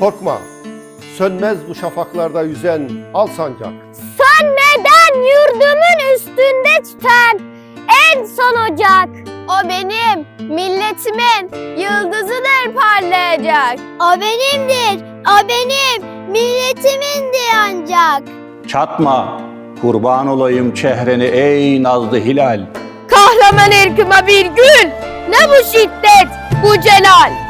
Korkma, sönmez bu şafaklarda yüzen al sancak. Sönmeden yurdumun üstünde tüten en son ocak. O benim, milletimin yıldızıdır parlayacak. O benimdir, o benim, milletimindir ancak. Çatma, kurban olayım çehreni ey nazlı hilal. Kahraman ırkıma bir gül, ne bu şiddet, bu celal.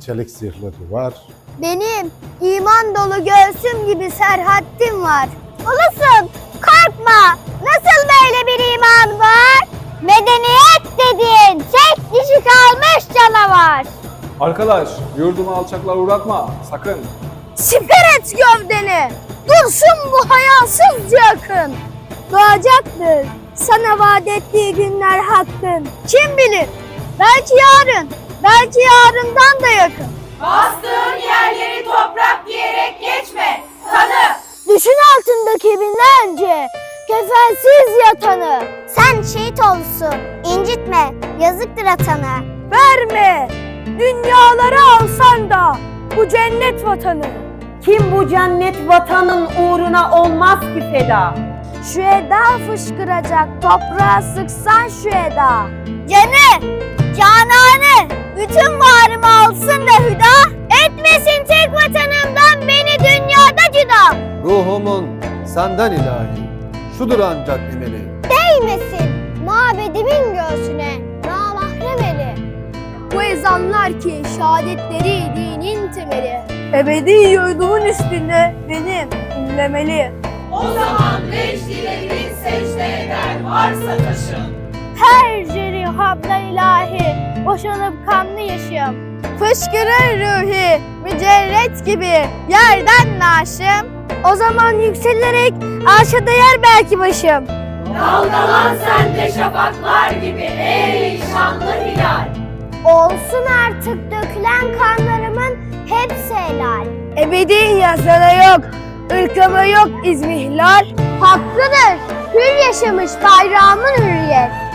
çelik zırhlı duvar. Benim iman dolu göğsüm gibi serhattim var. Ulusun korkma. Nasıl böyle bir iman var? Medeniyet dediğin tek dişi kalmış canavar. Arkadaş, yurdumu alçaklar uğratma, sakın. Siper et gövdeni. Dursun bu hayasızca akın. Doğacaktır sana vaat ettiği günler hakkın. Kim bilir? Belki yarın, belki yarından da yakın. Bastığın yerleri toprak diyerek geçme. Tanı. Düşün altındaki binlerce kefensiz yatanı. Sen şehit olsun, incitme, yazıktır atana. Verme, dünyaları alsan da bu cennet vatanı. Kim bu cennet vatanın uğruna olmaz ki feda? Şu eda fışkıracak toprağa sıksan şu eda. Canı, cananı, bütün varımı alsın da hüda. Etmesin tek vatanımdan beni dünyada cüda. Ruhumun senden ilahi, şudur ancak emeli. Değmesin mabedimin göğsüne namahrem eli. Bu ezanlar ki şehadetleri dinin temeli. Ebedi yurdumun üstünde benim inlemeli. O zaman vecdilerin secde eder varsa taşın. Her jeri habla ilahi boşanıp kanlı yaşım. Fışkırır ruhi mücerret gibi yerden naşım. O zaman yükselerek arşa değer belki başım. Dalgalan sen de şafaklar gibi ey şanlı hilal. Olsun artık dökülen kanlarımın hepsi helal. Ebedi yazara yok, ırkıma yok izmihlal. Hakkıdır, hür yaşamış bayrağımın hürriyet.